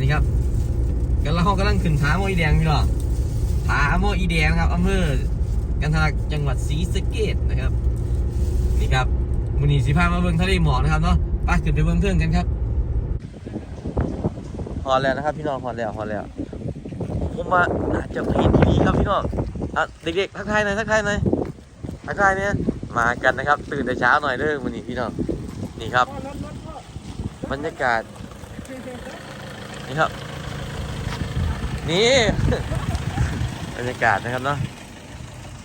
นี่ครับกันแล้วเขากำลังขึ้นผาโมออีแดงพี่น้องผาโมออีแดงครับอำเภอกันทะลักจังหวัดศรีสะเกษนะครับนี่ครับมูนีสิพามาเบิ่งทะเลหมอกนะครับเนาะไปขึ้นไปเบิ่งเพื่อนกันครับฮอดแล้วนะครับ พี่น้องฮอดแล้วฮอดแล้วผมว่าน่าจะเห็นทีครับพี่น้องอะเด็กๆทักทายหน่อยทักทายหน่อยทักทายเนี่ยมากันนะครับ ตื่นแต่เช้าหน่อยเด้อวันนี้พี่น้องนี่ครับ บรรยากาศ นี่ครับ นี่ บรรยากาศนะครับเนาะ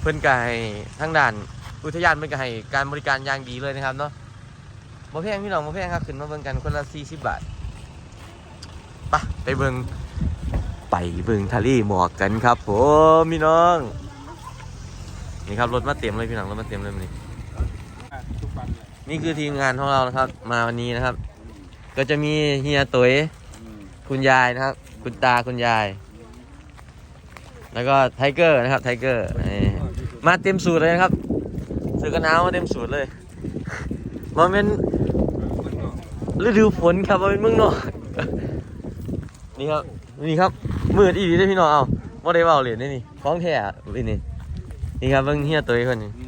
เพื่อนกายทั้งด่านอุทยานเพื่อนกายการบริการอย่างดีเลยนะครับเนาะบ่แพงพี่น้องบ่แพงครับขึ้นมาเบิ่งกันคนละ40บาทไปไปเบิ่งไปเบิ่งทะเลหมอกกันครับผมพี่น้อง นี่ครับรถมาเต็มเลยพี่น้องรถมาเต็มเลยนนี้นี่คือทีมงานของเรานะครับ มาวันนี้นะครับ ก็จะมีเฮียตุ๋ย คุณยายนะครับ คุณตาคุณยาย แล้วก็ไทเกอร์นะครับไทเกอร์นี่มาเต็มสูตรเลยนะครับเสื้อกันหนาวมาเต็มสูตรเลยมาเป็นฤดูฝนครับมาเป็นเมืองนอกนี่ครับนี่ครับมืดอีดีได้อพี่น้องเอาว่าได้เบาเหรียญนี่นี่ของแท้อะนี่นี่นี่ครับเบิ่งเฮียตุ๋ยคนนี้อื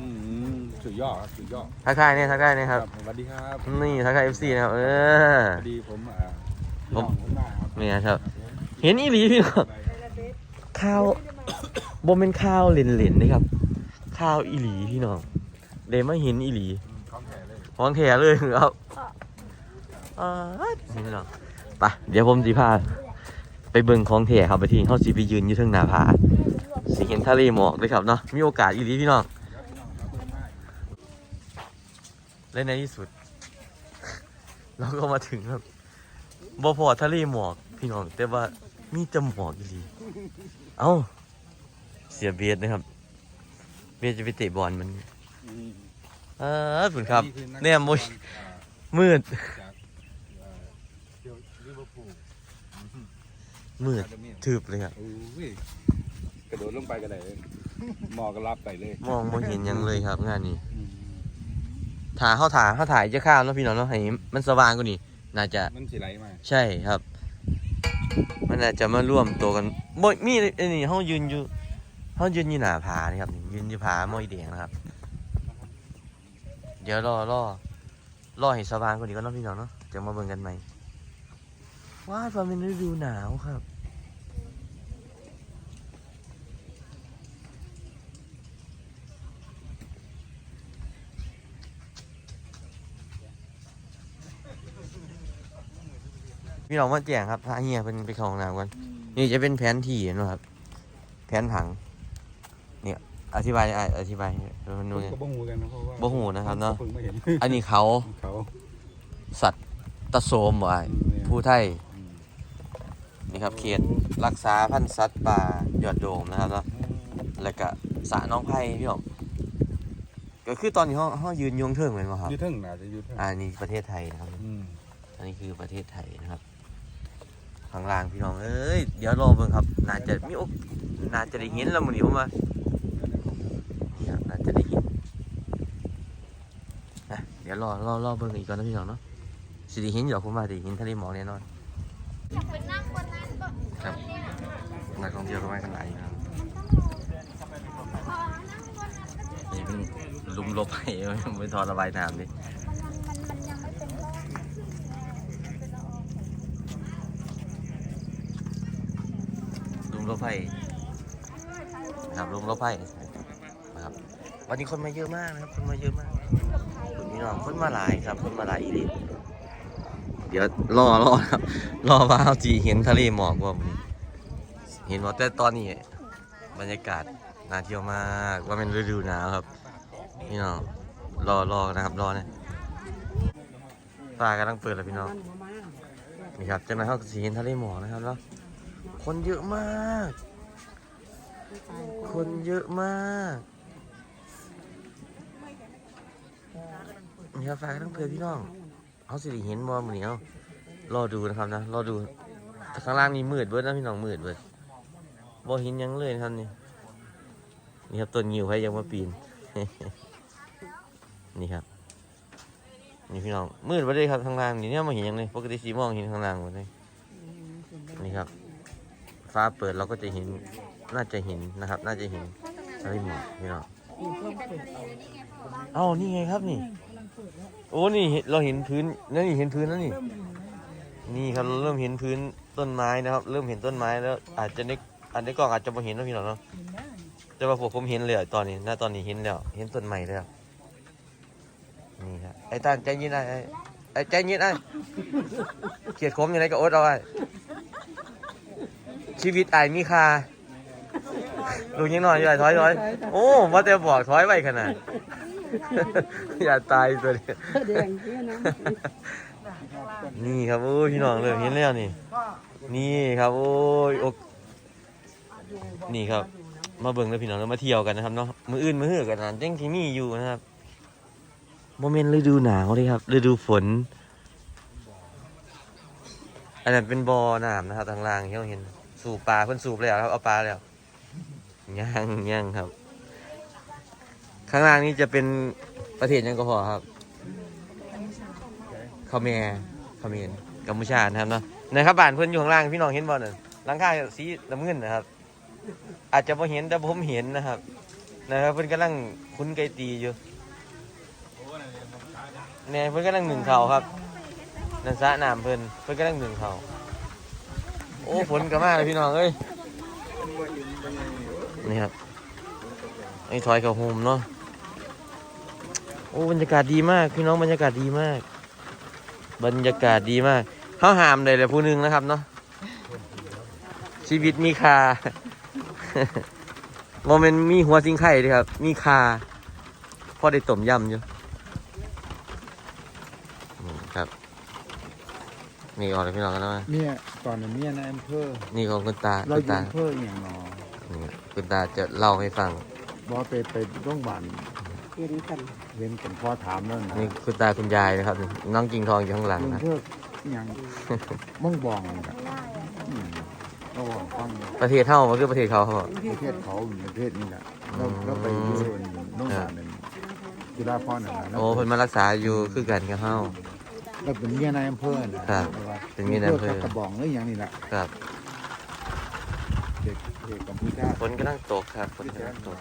มสุดยอดครับสุดยอดทักทายเนี่ยทักทายเนี่ยครับสวัสดีครับนี่ทักทายเอฟซีนะครับเออสวัสดีผมอ่าผม น้องผมมาครับเนี่ยครับ เห็นอีหลีพี่น้องข้าวบ่เป็นข้าวเหลนๆนะครับ ข้าวอีหลีพี่น้องเดมาเห็นอีหลีของแท้เลยของแท้เลยครับอ่านี่พี่น้องไปเดี๋ยวผมสิพาไปเบิ่งของแท้ครับไปที่เขาสิไปยืนอยู่เทิงหน้าผาสิเห็นทะเลหมอกเลยครับเนาะมีโอกาสอีหลีพี่น้องและในที่สุด เราก็มาถึงครับบ่พอทะเลหมอก พี่น้อง แต่ว่ามีแต่หมอกอีหลีเอ้า เสียเบียดนะครับ เบียดจะไปเตะบอลมันอืมเออคุณครับอนักเนี่ยมุยอ่ามืดจากเอ่อเที่ยวลิเวอร์พูลมืดอะคาเดมี่ทึบเลยครับโอ้ยกระโดดลงไปกันเลยหมอก็รับไปเลย มองไม่เห็นหยังเลยครับ งานนี้อืมถ่ายเขาถ่ายเขาถ่ายจะข้าวเนาะพี่น้องเนาะให้มันสว่างกว่านี้น่าจะมันสิไหลมาใช่ครับ มันอาจจะมาร่วมตัวกันบ่มีไอ้นี่เขายืนอยู่เขายืนอยู่หน้าผานี่ครับยืนอยู่ผามอยแดงนะครับ เดี๋ยวรอรอรอให้สว่างกว่านี้ก็น้องพี่น้องเนาะจะมาเบิ่งกันใหม่ว้ายฟ้าเป็นฤดูหนาวครับ พี่น้องมาแจ้งครับพระเฮียเป็นไปเข้าห้องน้ำกันนี่จะเป็นแผนที่เห็นะครับ แผนผัง เนี่ย อธิบายอะอธิบายให้เพิ่นผดูมไง ก็บ่ฮู้กันนะเพราะว่าบ่ฮู้นะครับเนาะเพิ่งมาเห็นอันนี้เขาเขาสัตว์ตะโสมบ่อ้ายอืมผู้ไทย อืมนี่ครับเขตรักษาพันธุ์สัตว์ป่ายอดโดมนะครับเนาะ แล้วก็สระน้องไผ่พี่น้องก็คือตอนนี้เขาเขายืนยงเทิงเหมือนบ่ครับอยูเทิงน่าจะอยูเทิงอ่านี่ประเทศไทยนะครับ อืมอันนี้คือประเทศไทยนะครับ ข้างล่างพี่น้องเอ้ยเดี๋ยวรอเบิ่งครับ น่าจะมีโอกน่าจะได้เห็นแล้วมื้อนี้ผมว่านี่ครับน่าจะได้เห็นนะเดี๋ยวรอรอรอเบิ่งอีกก่อนนะพี่น้องเนาะสิได้เห็นอยู่หรอกผมว่าได้เห็นทะเลหมอกแน่นอนครับนักท่องเที่ยวก็ไมากันหลายอยู่ครับนี่เป็นลุมลบให้ไม่ทอระบายน้ำดิ ไฟนะครับลุงรถไฟนะครับ วันนี้คนมาเยอะมากนะครับ คนมาเยอะมากคุณพี่น้องคนมาหลายครับ คนมาหลายอีหลีเดี๋ยวรอรอครับ รอว่าเอาจีเห็นทะเลหมอกว่ามีเห็นว่าแต่ตอนนี้บรรยากาศน่าเที่ยวมากว่าเป็นฤดูหนาวครับพี่น้องรอรอนะครับรอเนี่ยฟ้ากำลังเปิดแล้วพี่น้องนี่ครับจังหวะเขาสีเห็นทะเลหมอกนะครับแล้ว คนเยอะมาก คนเยอะมากนี่ครับฝากทั้งเพื่อนพี่น้องเอาสิริเห็นบอมือนี้เอารอดูนะครับนะรอดูแต่ข้างล่างนี่มืดเบิดนะพี่น้องมืดเบิดบอเห็นหยังเลยนะครับนี่นี่ครับต้นงิ้วให้ยังมาปีนนี่ครับนี่พี่น้องมืดไปเลยครับข้างล่างนี่เนี่ยมาเห็นหยังเลยปกติสีมองเห็นข้างล่างหมดเลยนี่ครับ ฟ้าเปิดเราก็จะเห็นน่าจะเห็นนะครับ น่าจะเห็นทะเลหมอกพี่น้องเอ้านี่ไงครับนี่ โอ้นี่เห็นเราเห็นพื้นนั่นนี่เห็นพื้นแล้วนี่ นี่ครับเราเริ่มเห็นพื้นต้นไม้นะครับ เริ่มเห็นต้นไม้แล้ว อาจจะในอันในกล้องอาจจะไม่เห็นนะพี่น้องเนาะแต่ว่าผมเห็นเลยอตอนนี้ณตอนนี้เห็นแล้ว เห็นต้นไม้แล้วนี่ครับไอ้ตานใจเย็นไอ้ไอ้ไอ้ใจเย็นไอ้เขียดขมยังไงก็อดเอาไอ้ ชีวิตไอ้มีค่าลูกยังนอนอยู่ไอ้ถอยถอยโอ้มาแต่บอกถอยไว้ขนาด อย่าตายตัวนี้แดงเที่ยนะ นี่ครับโอ้ยพี่น้องเลยเห็นแล้วนี่ นี่ครับโอ้ยอกนี่ครับ มาเบิ่งแล้วพี่น้องแล้วมาเที่ยวกันนะครับเนาะมืออื่นมือหือกันนะจังที่มีอยู่นะครับโมเมนต์ฤดูหนาวเลยครับฤดูฝน อันนั้นเป็นบ่อน้ำนะครับทางล่างที่เราเห็น สูบปลาเพิ่นสูบแล้วครับเอาปลาแล้วย่างย่างครับ ข้างล่างนี้จะเป็นประเทศยังก็พอครับคาเมรคาเขมรกัมพูชานะครับเนาะนะครับบ้านเพิ่อนอยู่ข้างล่างพี่น้องเห็นบ่นั่นหลังคาสีน้ำเงินนะครับ อาจจะพอเห็นแต่ผมเห็นนะครับ นะครับ เพิ่อนกำลังคุ้นไกตีอยู่เนี่ยเพิ่อนกำลังหนึ่งเข่าครับนันสระน้ำเพิ่อนเพิ่อนกำลังหนึ่งเข่า โอ้ฝนก็มาเลยพี่น้องเอ้ยนี่ครับไอ้ถอยกับโฮมเนาะโอ้บรรยากาศดีมากพี่น้องบรรยากาศดีมาก บรรยากาศดีมากเขาหามเลยแหละผู้หนึงนะครับเนาะชีวิตมีคาโมเมนต์มีหัวสิงไข่ด้วยครับ มีคาพอได้ต้มยำอยู่นี่ครับ นี่ออกเลยพี่น้องกันนะเนี่ยตอนนั้นเนี่ยนายอำเภอนี่ของคุณตาเราคุณอยู่ตาอำเภออย่างหนอนี่คุณตาจะเล่าให้ฟัง บอกไปไปโรงพยาบาลเห็นกันเห็นกันพ่อถามแล้วนะนี่คุณตาคุณยายนะครับน้องกิ่งทองอยู่ข้างหลังอำนะเภออย่างม่องบองนะอืมก็บอกฟังประเทศเท่ามันคือประเทศเขาครับประเทศเขาประเทศนี้แหละเราเราไปอยู่โรงพยาบาลนั่นกีฬาพ่อนั่นนะโอ้เพิ่นมารักษาอยู่คือกันกับเฮา เราเป็นเมียนายอำเภอนะครับเป็น เมียนายอำเภอ กระบองหรืออย่างนี้แหละครับเด็กเด็กกัมพูชาฝนกำลังตกครับฝนกำลังตก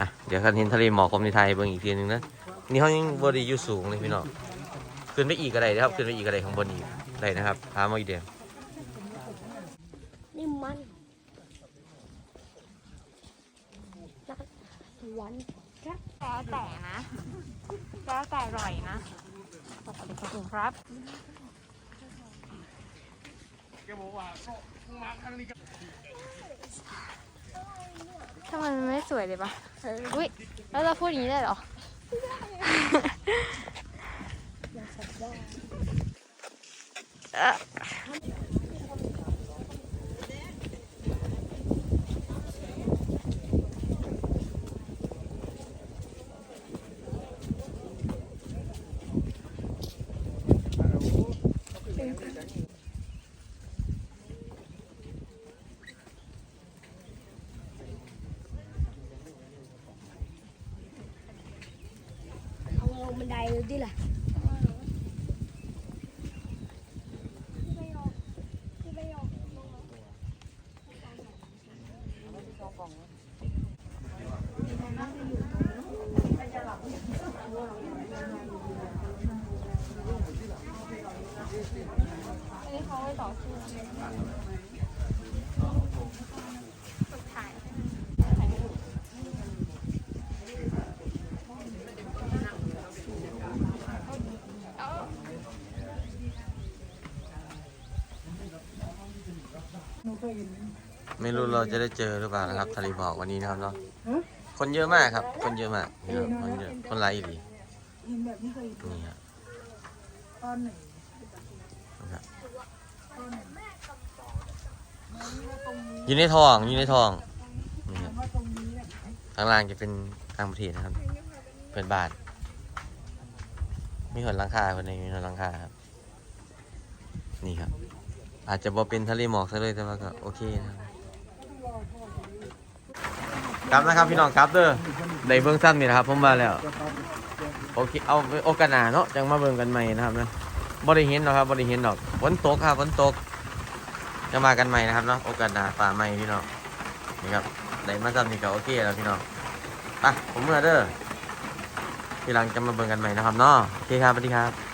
อะเดี๋ยวคันเห็นทะเลหมอกของในไทยเบิ่งอีกทีหนึงนะนี่เขายังบไดีอยู่สูงเลยพี่น้องขึ้นไปอีกอะไรนะครับขึ้นไปอีกอะไรข้างบนอีกได้นะครับพามาอีกเดียวนี่มันนักสวรรค์แล้วแต่นะ แล้วแต่อร่อยนะ ขอบคุณครับถ้ามันไม่สวยเลยปะอุ้ยแล้วเราพูดอย่างนี้ได้เหรอ เอ่อ เอาลง บันไดเลยดิล่ะอันนี้เขาไว้ต่อสู้ฝึกถ่าย ไม่รู้เราจะได้เจอหรือเปล่านะครับทะเลหมอกวันนี้นะครับเนาะคนเยอะมากครับ คนเยอะมากนี่ครับคนเยอะคนหลายอีหลีเห็นแบบนี้เคยนี่ครับตอนไหนนะครับอยู่ในท้องอยู่ในท้องนี่ครับว่าตรงนี้แบบข้างล่างจะเป็นต่างประเทศนะครับเพื่อนบ้านมีหนหลังคาคนนี้มีหนหลังคาครับ นี่ครับ อาจจะบอเป็นทะเลหมอกซะเลยแต่ว่าก็โอเคนะครับกลับนะครับพี่น้องกลับเด้อในเบื้องสั้นนี่นะครับผมมาแล้วโอเคเอาโอกาสหน้าเนาะจังมาเบิ่งกันใหม่นะครับนะบ่ได้เห็นหรอกครับบ่ได้เห็นหรอกฝนตกครับฝนตกจะมากันใหม่นะครับเนาะโอกาสหน้าป่าใหม่พี่น้องนี่ครับได้มาจำนี่ก็โอเคแล้วพี่น้องไปผมเมื่อเด้อทีหลังจะมาเบิ่งกันใหม่นะครับเนาะโอเคครับสวัสดีครับ